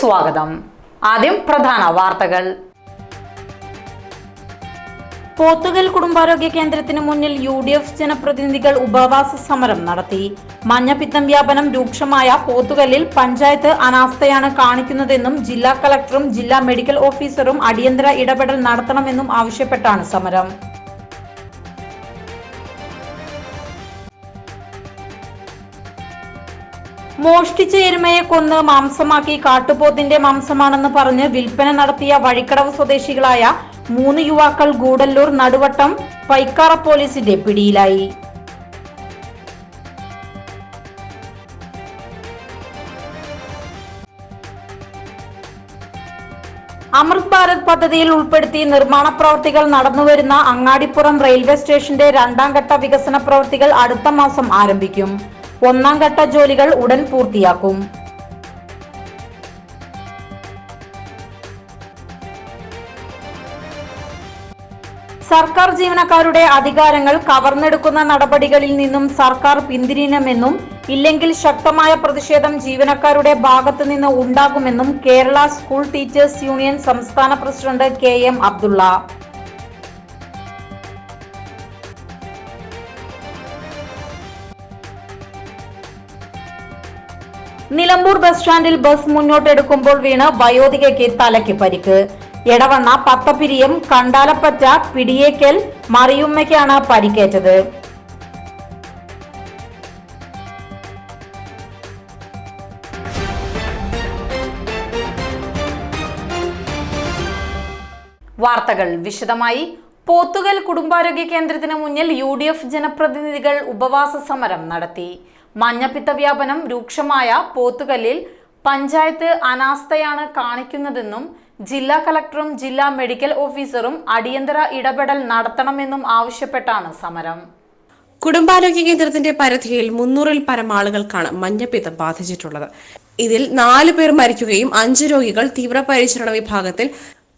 സ്വാഗതം. ആദ്യം പ്രധാന വാർത്തകൾ. പോത്തുകൽ കുടുംബാരോഗ്യ കേന്ദ്രത്തിന് മുന്നിൽ യു ഡി എഫ് ജനപ്രതിനിധികൾ ഉപവാസ സമരം നടത്തി. മഞ്ഞപ്പിത്തം വ്യാപനം രൂക്ഷമായ പോത്തുകല്ലിൽ പഞ്ചായത്ത് അനാസ്ഥയാണ് കാണിക്കുന്നതെന്നും ജില്ലാ കളക്ടറും ജില്ലാ മെഡിക്കൽ ഓഫീസറും അടിയന്തര ഇടപെടൽ നടത്തണമെന്നും ആവശ്യപ്പെട്ടാണ് സമരം. മോഷ്ടിച്ച എരുമയെ കൊന്ന് മാംസമാക്കി കാട്ടുപോത്തിന്റെ മാംസമാണെന്ന് പറഞ്ഞ് വിൽപ്പന നടത്തിയ വഴിക്കടവ് സ്വദേശികളായ മൂന്ന് യുവാക്കൾ ഗൂഡല്ലൂർ നടുവട്ടം പൈക്കാറ പോലീസിന്റെ പിടിയിലായി. അമൃത് ഭാരത് പദ്ധതിയിൽ ഉൾപ്പെടുത്തി നിർമ്മാണ പ്രവൃത്തികൾ നടന്നുവരുന്ന അങ്ങാടിപ്പുറം റെയിൽവേ സ്റ്റേഷന്റെ രണ്ടാം ഘട്ട വികസന പ്രവൃത്തികൾ അടുത്ത മാസം ആരംഭിക്കും. ഒന്നാം ഘട്ട ജോലികൾ ഉടൻ പൂർത്തിയാക്കും. സർക്കാർ ജീവനക്കാരുടെ അധികാരങ്ങൾ കവർന്നെടുക്കുന്ന നടപടികളിൽ നിന്നും സർക്കാർ പിന്തിരിയണമെന്നും ഇല്ലെങ്കിൽ ശക്തമായ പ്രതിഷേധം ജീവനക്കാരുടെ ഭാഗത്തു നിന്ന് ഉണ്ടാകുമെന്നും കേരള സ്കൂൾ ടീച്ചേഴ്സ് യൂണിയൻ സംസ്ഥാന president K M Abdulla. Nilambur bus സ്റ്റാൻഡിൽ ബസ് മുന്നോട്ടെടുക്കുമ്പോൾ വീണ് വയോധികയ്ക്ക് തലയ്ക്ക് പരിക്ക്. എടവണ്ണ പത്തപ്പിരിയം കണ്ടാലപ്പറ്റ പിടിയേക്കൽ മറിയുമ്മയ്ക്കാണ് പരിക്കേറ്റത്. വാർത്തകൾ വിശദമായി. പോത്തുകൽ കുടുംബാരോഗ്യ കേന്ദ്രത്തിന് മുന്നിൽ യു ഡി എഫ് ജനപ്രതിനിധികൾ ഉപവാസ സമരം നടത്തി. മഞ്ഞപ്പിത്ത വ്യാപനം രൂക്ഷമായ പോത്തുകല്ലിൽ പഞ്ചായത്ത് അനാസ്ഥയാണ് കാണിക്കുന്നതെന്നും ജില്ലാ കളക്ടറും ജില്ലാ മെഡിക്കൽ ഓഫീസറും അടിയന്തര ഇടപെടൽ നടത്തണമെന്നും ആവശ്യപ്പെട്ടാണ് സമരം. കുടുംബാരോഗ്യ കേന്ദ്രത്തിന്റെ പരിധിയിൽ മുന്നൂറിൽ പരം ആളുകൾക്കാണ് മഞ്ഞപ്പിത്തം ബാധിച്ചിട്ടുള്ളത്. ഇതിൽ നാല് പേർ മരിക്കുകയും അഞ്ച് രോഗികൾ തീവ്രപരിചരണ വിഭാഗത്തിൽ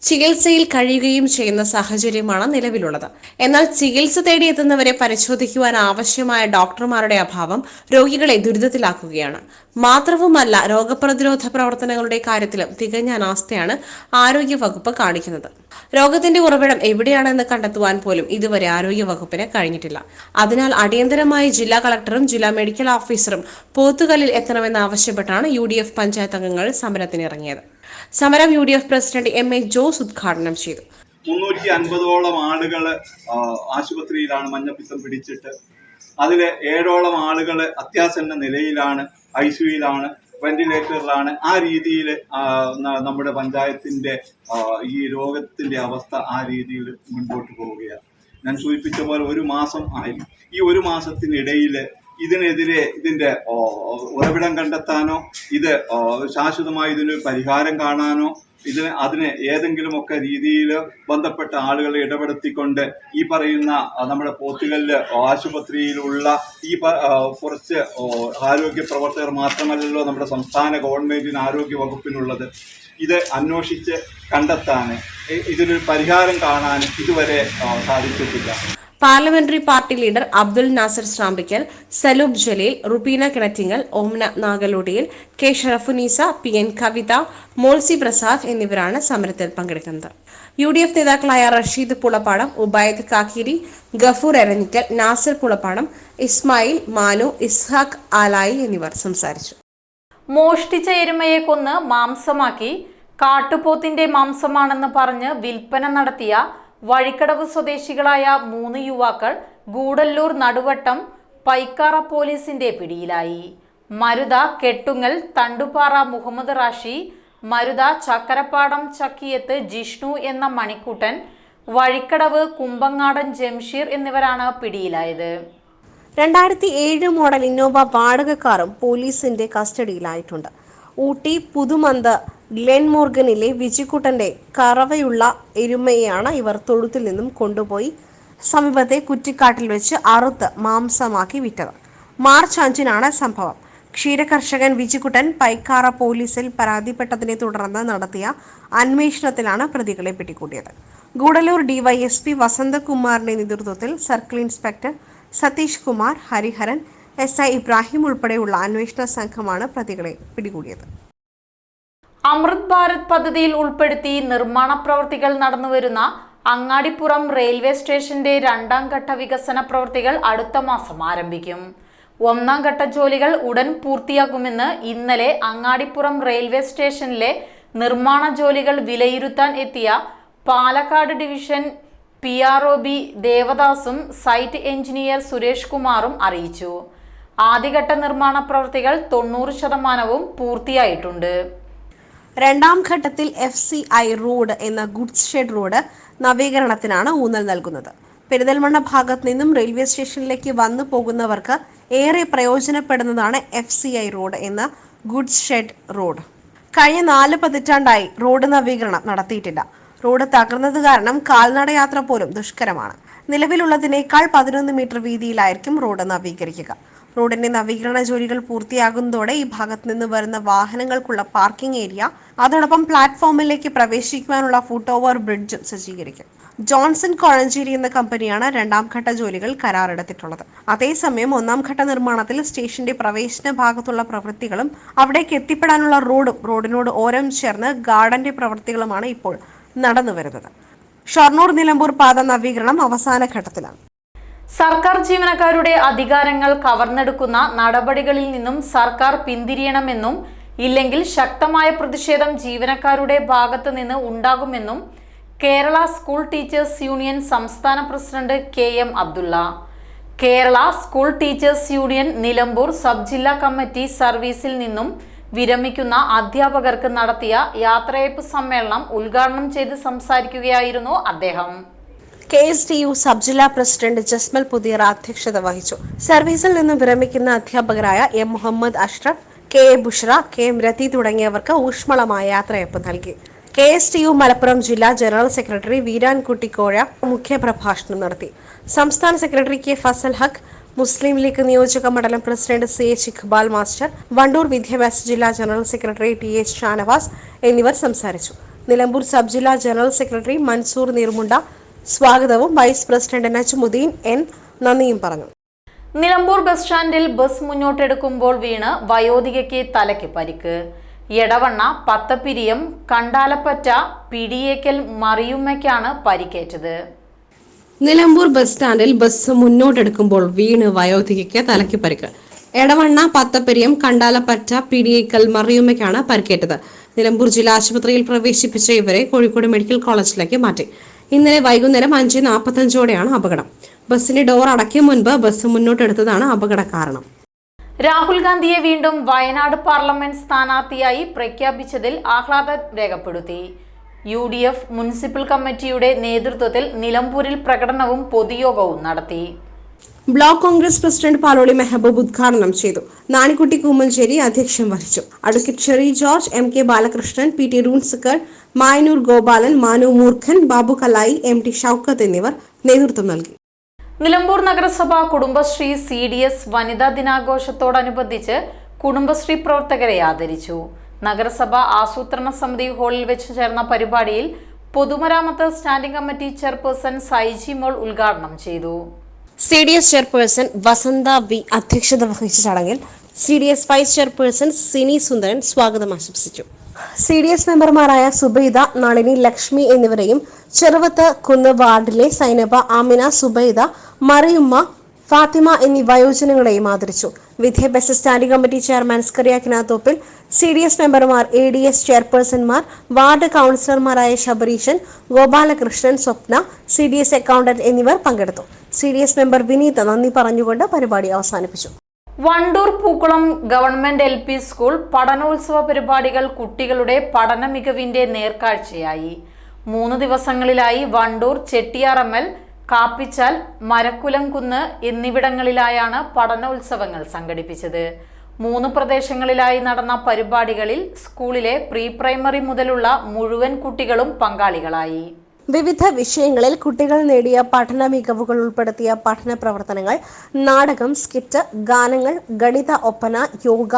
ചികിത്സയിൽ കഴിയുകയും ചെയ്യുന്ന സാഹചര്യമാണ് നിലവിലുള്ളത്. എന്നാൽ ചികിത്സ തേടിയെത്തുന്നവരെ പരിശോധിക്കുവാൻ ആവശ്യമായ ഡോക്ടർമാരുടെ അഭാവം രോഗികളെ ദുരിതത്തിലാക്കുകയാണ്. മാത്രവുമല്ല രോഗപ്രതിരോധ പ്രവർത്തനങ്ങളുടെ കാര്യത്തിലും തികഞ്ഞ അനാസ്ഥയാണ് ആരോഗ്യ വകുപ്പ് കാണിക്കുന്നത്. രോഗത്തിന്റെ ഉറവിടം എവിടെയാണെന്ന് കണ്ടെത്തുവാൻ പോലും ഇതുവരെ ആരോഗ്യ വകുപ്പിന് കഴിഞ്ഞിട്ടില്ല. അതിനാൽ അടിയന്തരമായി ജില്ലാ കളക്ടറും ജില്ലാ മെഡിക്കൽ ഓഫീസറും പോത്തുകല്ലിൽ എത്തണമെന്നാവശ്യപ്പെട്ടാണ് യു ഡി എഫ് പഞ്ചായത്ത് അംഗങ്ങൾ സമരത്തിനിറങ്ങിയത്. സമരം U D F president M A Jose ഉദ്ഘാടനം ചെയ്തു. മുന്നൂറ്റി അൻപതോളം ആളുകൾ ആശുപത്രിയിലാണ് മഞ്ഞപ്പിത്തം പിടിച്ചിട്ട്. അതിൽ ഏഴോളം ആളുകൾ അത്യാസന്ന നിലയിലാണ് ഐ സിയുയിലാണ് വെന്റിലേറ്ററിലാണ്. ആ രീതിയിൽ നമ്മുടെ പഞ്ചായത്തിന്റെ ഈ രോഗത്തിന്റെ അവസ്ഥ ആ രീതിയിൽ മുൻപോട്ട് പോവുകയാണ്. ഞാൻ സൂചിപ്പിച്ച പോലെ ഒരു മാസം ആയി. ഈ ഒരു മാസത്തിനിടയിൽ ഇതിനെതിരെ ഇതിന്റെ ഉറവിടം കണ്ടെത്താനോ ഇത് ശാശ്വതമായി ഇതിനൊരു പരിഹാരം കാണാനോ ഇതിന് അതിന് ഏതെങ്കിലുമൊക്കെ രീതിയിൽ ബന്ധപ്പെട്ട ആളുകളെ ഇടപെടുത്തിക്കൊണ്ട് ഈ പറയുന്ന നമ്മുടെ പോത്തുകല്ല് ആശുപത്രിയിലുള്ള ഈ കുറച്ച് ആരോഗ്യ പ്രവർത്തകർ മാത്രമല്ലല്ലോ നമ്മുടെ സംസ്ഥാന ഗവൺമെന്റിന് ആരോഗ്യ വകുപ്പിനുള്ളത്. ഇത് അന്വേഷിച്ച് കണ്ടെത്താൻ ഇതിനൊരു പരിഹാരം കാണാൻ ഇതുവരെ സാധിച്ചിട്ടില്ല. Parliamentary party leader Abdul Nasser Srambikkal Saloob Jaleel Rubeena Kinattingal Omna Nagalodiyil K Sharafunnisa P N Kavitha Molsi Prasad എന്നിവരാണ് സമരത്തിൽ പങ്കെടുക്കുന്നത്. യു ഡി എഫ് നേതാക്കളായ റഷീദ് പുളപ്പാടം ഉബൈദ് കാക്കിരി ഗഫൂർ എരഞ്ഞിക്കൽ നാസർ പുളപ്പാടം ഇസ്മായിൽ മാനു ഇസ്ഹാഖ് ആലായി എന്നിവർ സംസാരിച്ചു. മോഷ്ടിച്ച എരുമയെ കൊന്ന് മാംസമാക്കി കാട്ടുപോത്തിന്റെ മാംസമാണെന്ന് പറഞ്ഞ് വിൽപ്പന നടത്തിയ വഴിക്കടവ് സ്വദേശികളായ മൂന്ന് യുവാക്കൾ ഗൂഡല്ലൂർ നടുവട്ടം പൈക്കാറ പോലീസിന്റെ പിടിയിലായി. മരുത കെട്ടുങ്ങൽ തണ്ടുപാറ മുഹമ്മദ് റാഷി മരുത ചക്കരപ്പാടം ചക്കിയത്ത് ജിഷ്ണു എന്ന മണിക്കുട്ടൻ വഴിക്കടവ് കുമ്പങ്ങാടൻ ജംഷീർ എന്നിവരാണ് പിടിയിലായത്. രണ്ടായിരത്തി ഏഴ് മോഡൽ ഇന്നോവ വാടക കാറും പോലീസിന്റെ കസ്റ്റഡിയിലായിട്ടുണ്ട്. ഊട്ടി പുതുമന്ത് ഗ്ലെൻ മോർഗനിലെ വിജിക്കുട്ടന്റെ കറവയുള്ള എരുമയെയാണ് ഇവർ തൊഴുത്തിൽ നിന്നും കൊണ്ടുപോയി സമീപത്തെ കുറ്റിക്കാട്ടിൽ വെച്ച് അറുത്ത് മാംസമാക്കി വിറ്റത്. മാർച്ച് അഞ്ചിനാണ് സംഭവം. ക്ഷീരകർഷകൻ വിജിക്കുട്ടൻ പൈക്കാറ പോലീസിൽ പരാതിപ്പെട്ടതിനെ തുടർന്ന് നടത്തിയ അന്വേഷണത്തിലാണ് പ്രതികളെ പിടികൂടിയത്. ഗൂഡലൂർ ഡിവൈഎസ്പി വസന്തകുമാറിന്റെ നേതൃത്വത്തിൽ circle inspector Satheesh Kumar Hariharan S I Ibrahim ഉൾപ്പെടെയുള്ള അന്വേഷണ സംഘമാണ് പ്രതികളെ പിടികൂടിയത്. അമൃത് ഭാരത് പദ്ധതിയിൽ ഉൾപ്പെടുത്തി നിർമ്മാണ പ്രവൃത്തികൾ നടന്നുവരുന്ന അങ്ങാടിപ്പുറം റെയിൽവേ സ്റ്റേഷന്റെ രണ്ടാം ഘട്ട വികസന പ്രവൃത്തികൾ അടുത്ത മാസം ആരംഭിക്കും. ഒന്നാം ഘട്ട ജോലികൾ ഉടൻ പൂർത്തിയാകുമെന്ന് ഇന്നലെ അങ്ങാടിപ്പുറം റെയിൽവേ സ്റ്റേഷനിലെ നിർമ്മാണ ജോലികൾ വിലയിരുത്താൻ എത്തിയ Palakkad division P R O B ദേവദാസും site engineer Suresh കുമാറും അറിയിച്ചു. ആദ്യഘട്ട നിർമ്മാണ പ്രവൃത്തികൾ തൊണ്ണൂറ് ശതമാനവും പൂർത്തിയായിട്ടുണ്ട്. രണ്ടാം ഘട്ടത്തിൽ എഫ് സി ഐ റോഡ് എന്ന ഗുഡ്സ് ഷെഡ് റോഡ് നവീകരണത്തിനാണ് ഊന്നൽ നൽകുന്നത്. പെരിന്തൽമണ്ണ ഭാഗത്ത് നിന്നും റെയിൽവേ സ്റ്റേഷനിലേക്ക് വന്നു പോകുന്നവർക്ക് ഏറെ പ്രയോജനപ്പെടുന്നതാണ് എഫ് സി ഐ റോഡ് എന്ന ഗുഡ്സ് ഷെഡ് റോഡ് കഴിഞ്ഞ നാല് പതിറ്റാണ്ടായി റോഡ് നവീകരണം നടത്തിയിട്ടില്ല. റോഡ് തകർന്നത് കാരണം കാൽനടയാത്ര പോലും ദുഷ്കരമാണ്. നിലവിലുള്ളതിനേക്കാൾ പതിനൊന്ന് മീറ്റർ വീതിയിലായിരിക്കും റോഡ് നവീകരിക്കുക. റോഡിന്റെ നവീകരണ ജോലികൾ പൂർത്തിയാകുന്നതോടെ ഈ ഭാഗത്ത് നിന്ന് വരുന്ന വാഹനങ്ങൾക്കുള്ള പാർക്കിംഗ് ഏരിയ അതോടൊപ്പം പ്ലാറ്റ്ഫോമിലേക്ക് പ്രവേശിക്കുവാനുള്ള ഫുട് ഓവർ ബ്രിഡ്ജും സജ്ജീകരിക്കും. ജോൺസൺ കോഴഞ്ചേരി എന്ന കമ്പനിയാണ് രണ്ടാം ഘട്ട ജോലികൾ കരാറെടുത്തിട്ടുള്ളത്. അതേസമയം ഒന്നാം ഘട്ട നിർമ്മാണത്തിൽ സ്റ്റേഷന്റെ പ്രവേശന ഭാഗത്തുള്ള പ്രവൃത്തികളും അവിടേക്ക് എത്തിപ്പെടാനുള്ള റോഡും റോഡിനോട് ഓരം ചേർന്ന് ഗാർഡന്റെ പ്രവൃത്തികളുമാണ് ഇപ്പോൾ നടന്നുവരുന്നത്. ഷൊർണൂർ നിലമ്പൂർ പാത നവീകരണം അവസാന ഘട്ടത്തിലാണ്. സർക്കാർ ജീവനക്കാരുടെ അധികാരങ്ങൾ കവർന്നെടുക്കുന്ന നടപടികളിൽ നിന്നും സർക്കാർ പിന്തിരിയണമെന്നും ഇല്ലെങ്കിൽ ശക്തമായ പ്രതിഷേധം ജീവനക്കാരുടെ ഭാഗത്ത് നിന്ന് ഉണ്ടാകുമെന്നും കേരള സ്കൂൾ ടീച്ചേഴ്സ് യൂണിയൻ സംസ്ഥാന president K M Abdulla. Kerala school teachers union Nilambur sub ജില്ലാ കമ്മിറ്റി സർവീസിൽ നിന്നും വിരമിക്കുന്ന അധ്യാപകർക്ക് നടത്തിയ യാത്രയപ്പ് സമ്മേളനം ഉദ്ഘാടനം ചെയ്ത് സംസാരിക്കുകയായിരുന്നു അദ്ദേഹം. K S T U sub ജില്ലാ പ്രസിഡന്റ് ജസ്മൽ പുതിയറ അധ്യക്ഷത വഹിച്ചു. സർവീസിൽ നിന്ന് വിരമിക്കുന്ന അധ്യാപകരായ M Muhammad Ashraf K A Bushra K M Rathi തുടങ്ങിയവർക്ക് ഊഷ്മളമായ യാത്രയപ്പ് നൽകി. K S T U Malappuram ജില്ലാ ജനറൽ സെക്രട്ടറി വീരാൻകുട്ടി കോഴ മുഖ്യപ്രഭാഷണം നടത്തി. സംസ്ഥാന സെക്രട്ടറി കെ ഫസൽ ഹക്ക് മുസ്ലിം ലീഗ് നിയോജക മണ്ഡലം president C H Iqbal master Wandoor വിദ്യാഭ്യാസ ജില്ലാ general secretary T H Shanavas എന്നിവർ സംസാരിച്ചു. നിലമ്പൂർ സബ് ജില്ലാ ജനറൽ സെക്രട്ടറി മൻസൂർ നീർമുണ്ട സ്വാഗതവും വൈസ് പ്രസിഡന്റ് നജ്മുദ്ദീൻ എൻ നന്ദിയും പറഞ്ഞു. നിലമ്പൂർ ബസ് സ്റ്റാൻഡിൽ ബസ് മുന്നോട്ടെടുക്കുമ്പോൾ വീണ് വയോധികയ്ക്ക് തലയ്ക്ക് പരിക്ക്. എടവണ്ണ പത്തപ്പിരിയം കണ്ടാലപ്പറ്റ പിടിയേക്കൽ മറിയുമ്മയ്ക്കാണ് പരിക്കേറ്റത്. നിലമ്പൂർ ബസ് സ്റ്റാൻഡിൽ ബസ് മുന്നോട്ടെടുക്കുമ്പോൾ വീണ് വയോധികയ്ക്ക് തലയ്ക്ക് പരിക്ക്. എടവണ്ണ പത്തപ്പെരിയം കണ്ടാലപ്പറ്റ പിടിയേക്കൽ മറിയുമ്മയ്ക്കാണ് പരിക്കേറ്റത്. നിലമ്പൂർ ജില്ലാ ആശുപത്രിയിൽ പ്രവേശിപ്പിച്ച ഇവരെ കോഴിക്കോട് മെഡിക്കൽ കോളേജിലേക്ക് മാറ്റി. ഇന്നലെ വൈകുന്നേരം അഞ്ച് നാൽപ്പത്തഞ്ചോടെയാണ് അപകടം. ബസ്സിന്റെ ഡോർ അടയ്ക്കും മുൻപ് ബസ് മുന്നോട്ടെടുത്തതാണ് അപകട കാരണം. രാഹുൽ ഗാന്ധിയെ വീണ്ടും വയനാട് പാർലമെന്റ് സ്ഥാനാർത്ഥിയായി പ്രഖ്യാപിച്ചതിൽ ആഹ്ലാദം രേഖപ്പെടുത്തി. യു ഡി എഫ് മുനിസിപ്പൽ കമ്മിറ്റിയുടെ നേതൃത്വത്തിൽ നിലമ്പൂരിൽ പ്രകടനവും പൊതുയോഗവും നടത്തി. ബ്ലോക്ക് കോൺഗ്രസ് പ്രസിഡന്റ് പാലോളി മെഹബൂബ് ഉദ്ഘാടനം ചെയ്തു. നാണിക്കുട്ടി കൂമൽശ്ശേരി അധ്യക്ഷം വഹിച്ചു. Advocate Sherry George M K Balakrishnan P T റൂൺസക്കർ Mayannur Gopalan Manu Moorkhan Babu Kalayi M T Shoukath എന്നിവർ നേതൃത്വം നൽകി. നിലമ്പൂർ നഗരസഭ കുടുംബശ്രീ സി ഡി എസ് വനിതാ ദിനാഘോഷത്തോടനുബന്ധിച്ച് കുടുംബശ്രീ പ്രവർത്തകരെ ആദരിച്ചു. നഗരസഭ ആസൂത്രണ സമിതി ഹാളിൽ വെച്ച് ചേർന്ന പരിപാടിയിൽ പൊതുമരാമത്ത് standing committee chairperson Saiji Mol ഉദ്ഘാടനം ചെയ്തു. C D S chairperson Vasantha V അധ്യക്ഷത വഹിച്ച ചടങ്ങിൽ C D S vice chairperson Sini Sundaran സ്വാഗതം ആശംസിച്ചു. സി ഡി എസ് മെമ്പർമാരായ സുബൈദ നളിനി ലക്ഷ്മി എന്നിവരെയും ചെറുവത്ത് കുന്ന് വാർഡിലെ സൈനബ ആമിന സുബൈദ മറിയുമ്മ ഫാത്തിമ എന്നീ വയോജനങ്ങളെയും ആദരിച്ചു. വിദ്യാഭ്യാസ standing committee chairman Skaria Kinathoppil C D S മെമ്പർമാർ എ ഡി എസ് ചെയർപേഴ്സൺമാർ വാർഡ് കൗൺസിലർമാരായ Sabareesan Gopalakrishnan Swapna C D S accountant എന്നിവർ പങ്കെടുത്തു. C D S member Vineetha നന്ദി പറഞ്ഞുകൊണ്ട് പരിപാടി അവസാനിപ്പിച്ചു. Wandoor Pookkulam government L P school പഠനോത്സവ പരിപാടികൾ കുട്ടികളുടെ പഠന മികവിന്റെ നേർക്കാഴ്ചയായി. മൂന്ന് ദിവസങ്ങളിലായി വണ്ടൂർ ചെട്ടിയാറമ്മൽ കാപ്പിച്ചാൽ മരക്കുലംകുന്ന് എന്നിവിടങ്ങളിലായാണ് പഠനോത്സവങ്ങൾ സംഘടിപ്പിച്ചത്. മൂന്ന് പ്രദേശങ്ങളിലായി നടന്ന പരിപാടികളിൽ സ്കൂളിലെ പ്രീ പ്രൈമറി മുതലുള്ള മുഴുവൻ കുട്ടികളും പങ്കാളികളായി. വിവിധ വിഷയങ്ങളിൽ കുട്ടികൾ നേടിയ പഠന മികവുകൾ ഉൾപ്പെടുത്തിയ പഠന പ്രവർത്തനങ്ങൾ നാടകം സ്കിറ്റ് ഗാനങ്ങൾ ഗണിത ഒപ്പന യോഗ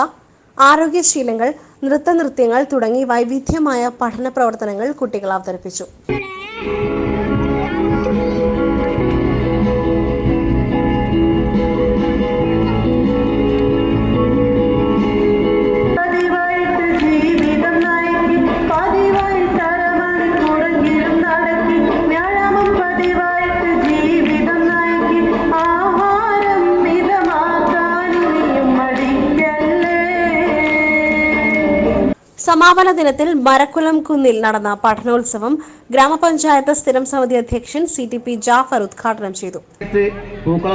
ആരോഗ്യശീലങ്ങൾ നൃത്തനൃത്യങ്ങൾ തുടങ്ങി വൈവിധ്യമായ പഠന പ്രവർത്തനങ്ങൾ കുട്ടികൾ അവതരിപ്പിച്ചു. സമാപന ദിനത്തിൽ മരക്കുലം കുന്നിൽ നടന്ന പഠനോത്സവം ഗ്രാമപഞ്ചായത്ത് സ്ഥിരം സമിതി അധ്യക്ഷൻ സി ടി പി ജാഫർ ഉദ്ഘാടനം ചെയ്തു.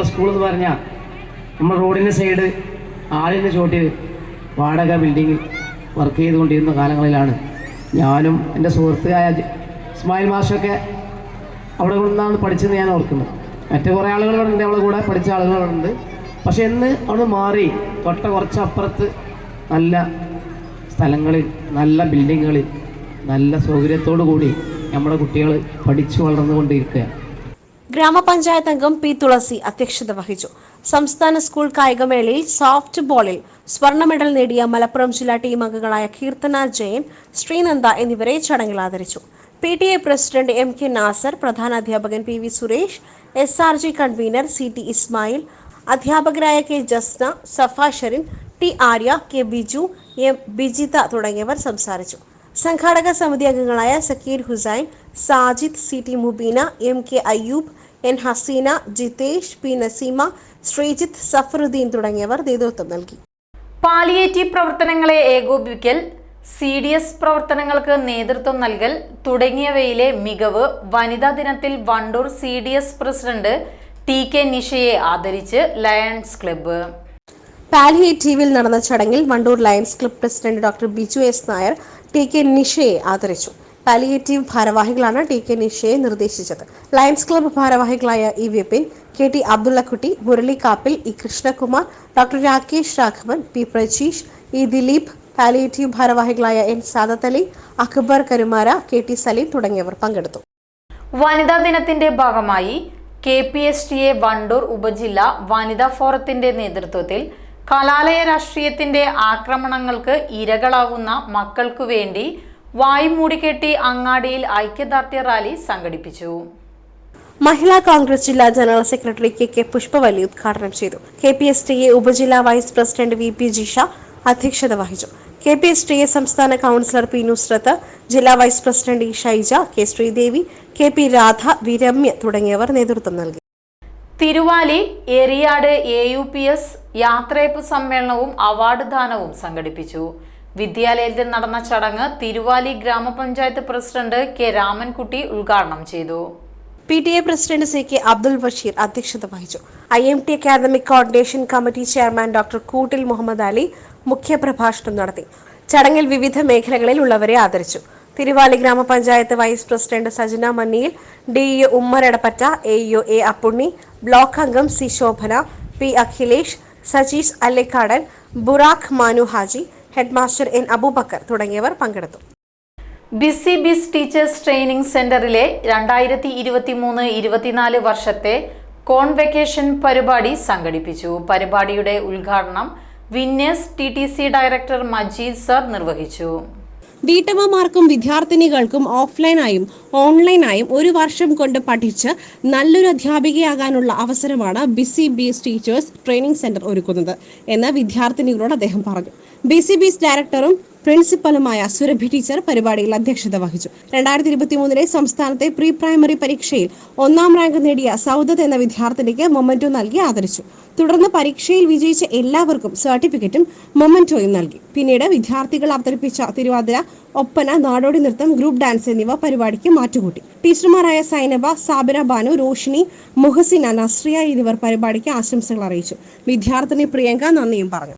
സ്കൂൾ എന്ന് പറഞ്ഞാൽ നമ്മൾ റോഡിന്റെ സൈഡ് ആളിന്റെ ചോട്ടിൽ വാടക ബിൽഡിങ്ങിൽ വർക്ക് ചെയ്തുകൊണ്ടിരുന്ന കാലങ്ങളിലാണ് ഞാനും എന്റെ സുഹൃത്തുക്കായ ഇസ്മായിൽ മാഷൊക്കെ അവിടെ നിന്നാണ് പഠിച്ചെന്ന് ഞാൻ ഓർക്കുന്നത് മറ്റു കുറേ ആളുകളുണ്ട് അവളെ കൂടെ പഠിച്ച ആളുകളുണ്ട്. പക്ഷെ ഇന്ന് അവിടെ മാറി തൊട്ട കുറച്ച് അപ്പുറത്ത് നല്ല സ്ഥലങ്ങളിൽ നല്ല ബിൽഡിങ്ങുകളിൽ നല്ല സൗകര്യത്തോടു കൂടി നമ്മുടെ കുട്ടികൾ പഠിച്ചു വളർന്നുകൊണ്ടിരിക്കുകയാണ് ഗ്രാമപഞ്ചായത്ത് അംഗം പി തുളസി അധ്യക്ഷത വഹിച്ചു. സംസ്ഥാന സ്കൂൾ കായികമേളയിൽ സോഫ്റ്റ് ബോളിൽ സ്വർണ മെഡൽ നേടിയ മലപ്പുറം ജില്ലാ ടീം അംഗങ്ങളായ കീർത്തന ജയൻ ശ്രീനന്ദ എന്നിവരെ ചടങ്ങിൽ ആദരിച്ചു. P T A president M K Nasser പ്രധാന അധ്യാപകൻ P V Suresh S R G convener C T Ismail അധ്യാപകരായ K Jasna Safa Sherin T Arya K Biju M Bijitha തുടങ്ങിയവർ സംസാരിച്ചു. സംഘാടക സമിതി അംഗങ്ങളായ Zakir Hussain Sajid C T Mubeena M K Ayyub N Haseena Jithesh P Naseema Sreejith Safarudheen തുടങ്ങിയവർ നേതൃത്വം നൽകി. Palliative പ്രവർത്തനങ്ങളെ ഏകോപിപ്പിക്കൽ സി ഡി എസ് പ്രവർത്തനങ്ങൾക്ക് നേതൃത്വം നൽകൽ തുടങ്ങിയവയിലെ മികവ് വനിതാ ദിനത്തിൽ Wandoor C D S president T K നിഷയെ ആദരിച്ച് ലയൺസ് ക്ലബ്ബ്. പാലിയേറ്റീവിൽ നടന്ന ചടങ്ങിൽ Wandoor lions club president doctor Biju S Nair T K നിഷയെ ആദരിച്ചു. പാലിയേറ്റീവ് ഭാരവാഹികളാണ് ടി കെ നിഷയെ നിർദ്ദേശിച്ചത്. ലയൺസ് ക്ലബ് ഭാരവാഹികളായ E Vipin K T Abdullakutty Murali Kappil E Krishnakumar doctor Rakesh Raghavan P Prajeesh E Dileep palliative ഭാരവാഹികളായ N Sadath Ali Akbar Karumara K T Saleem തുടങ്ങിയവർ പങ്കെടുത്തു. വനിതാ ദിനത്തിന്റെ ഭാഗമായി K P S T A Wandoor ഉപജില്ല വനിതാ ഫോറത്തിന്റെ നേതൃത്വത്തിൽ കലാലയ രാഷ്ട്രീയത്തിന്റെ ആക്രമണങ്ങൾക്ക് ഇരകളാവുന്ന മക്കൾക്കു വേണ്ടി വായു മൂടിക്കെട്ടി അങ്ങാടിയിൽ ഐക്യദാർഢ്യ റാലി സംഘടിപ്പിച്ചു. മഹിളാ കോൺഗ്രസ് ജില്ലാ general secretary K K Pushpavalli ഉദ്ഘാടനം ചെയ്തു. K P S T A ഉപജില്ലാ vice president V P Jisha അധ്യക്ഷത വഹിച്ചു. K P S T A സംസ്ഥാന കൗൺസിലർ പി നുസ്രത്ത് ജില്ലാ vice president E Shaija K Sreedevi K P Radha V Ramya തുടങ്ങിയവർ നേതൃത്വം നൽകി. Thiruvali Eriyad A U P S യാത്രയപ്പ് സമ്മേളനവും അവാർഡ് ദാനവും സംഘടിപ്പിച്ചു. വിദ്യാലയത്തിൽ നടന്ന ചടങ്ങ് തിരുവാലി ഗ്രാമപഞ്ചായത്ത് പ്രസിഡന്റ് കെ രാമൻകുട്ടി ഉദ്ഘാടനം ചെയ്തു. P T A president C K Abdul Basheer അധ്യക്ഷത വഹിച്ചു. I M T academic coordination committee chairman doctor Koottil Muhammad Ali മുഖ്യപ്രഭാഷണം നടത്തി. ചടങ്ങിൽ വിവിധ മേഖലകളിൽ ഉള്ളവരെ ആദരിച്ചു. തിരുവാലി ഗ്രാമപഞ്ചായത്ത് vice president Sajana Manniyil D E Ummer Edappatta A A Appunni block അംഗം C Shobhana P Akhilesh Sajeesh Allekkadan Buraq Manu Haji headmaster N Aboobacker തുടങ്ങിയവർ പങ്കെടുത്തു. ബിസി ബിസ് ടീച്ചേഴ്സ് ട്രെയിനിംഗ് സെന്ററിലെ രണ്ടായിരത്തി ഇരുപത്തി മൂന്ന് ഇരുപത്തിനാല് വർഷത്തെ കോൺവെക്കേഷൻ പരിപാടി സംഘടിപ്പിച്ചു. പരിപാടിയുടെ ഉദ്ഘാടനം winners T director Majeed sir നിർവഹിച്ചു. വീട്ടമ്മമാർക്കും വിദ്യാർത്ഥിനികൾക്കും ഓഫ്ലൈനായും ഓൺലൈനായും ഒരു വർഷം കൊണ്ട് പഠിച്ച് നല്ലൊരു അധ്യാപികയാകാനുള്ള അവസരമാണ് busy bees teachers training centre ഒരുക്കുന്നത് എന്ന് വിദ്യാർത്ഥിനികളോട് അദ്ദേഹം പറഞ്ഞു. ബിസി ബീസ് ഡയറക്ടറും പ്രിൻസിപ്പലുമായ സുരഭി ടീച്ചർ പരിപാടിയിൽ അധ്യക്ഷത വഹിച്ചു. രണ്ടായിരത്തി ഇരുപത്തി മൂന്നിലെ സംസ്ഥാനത്തെ പ്രീ പ്രൈമറി പരീക്ഷയിൽ ഒന്നാം റാങ്ക് നേടിയ സൗദത്ത് എന്ന വിദ്യാർത്ഥിനിക്ക് മൊമെന്റോ നൽകി ആദരിച്ചു. തുടർന്ന് പരീക്ഷയിൽ വിജയിച്ച എല്ലാവർക്കും സർട്ടിഫിക്കറ്റും മൊമെന്റോയും നൽകി. പിന്നീട് വിദ്യാർത്ഥികൾ അവതരിപ്പിച്ച തിരുവാതിര ഒപ്പന നാടോടി നൃത്തം ഗ്രൂപ്പ് ഡാൻസ് എന്നിവ പരിപാടിക്ക് മാറ്റുകൂട്ടി. ടീച്ചർമാരായ സൈനബ സാബിര ബാനു റോഷിനി മുഹസിന നസ്രിയ എന്നിവർ പരിപാടിക്ക് ആശംസകൾ അറിയിച്ചു. വിദ്യാർത്ഥിനി പ്രിയങ്ക നന്ദിയും പറഞ്ഞു.